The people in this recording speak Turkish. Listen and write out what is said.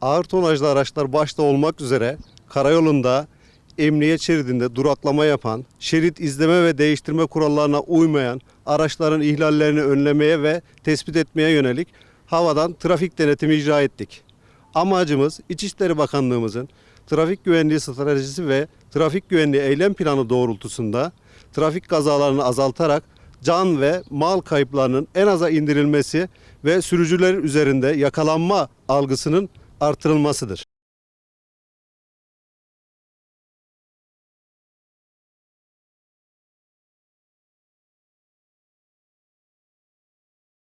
ağır tonajlı araçlar başta olmak üzere karayolunda emniyet şeridinde duraklama yapan, şerit izleme ve değiştirme kurallarına uymayan araçların ihlallerini önlemeye ve tespit etmeye yönelik havadan trafik denetimi icra ettik. Amacımız İçişleri Bakanlığımızın trafik güvenliği stratejisi ve trafik güvenliği eylem planı doğrultusunda trafik kazalarını azaltarak can ve mal kayıplarının en aza indirilmesi ve sürücüler üzerinde yakalanma algısının artırılmasıdır.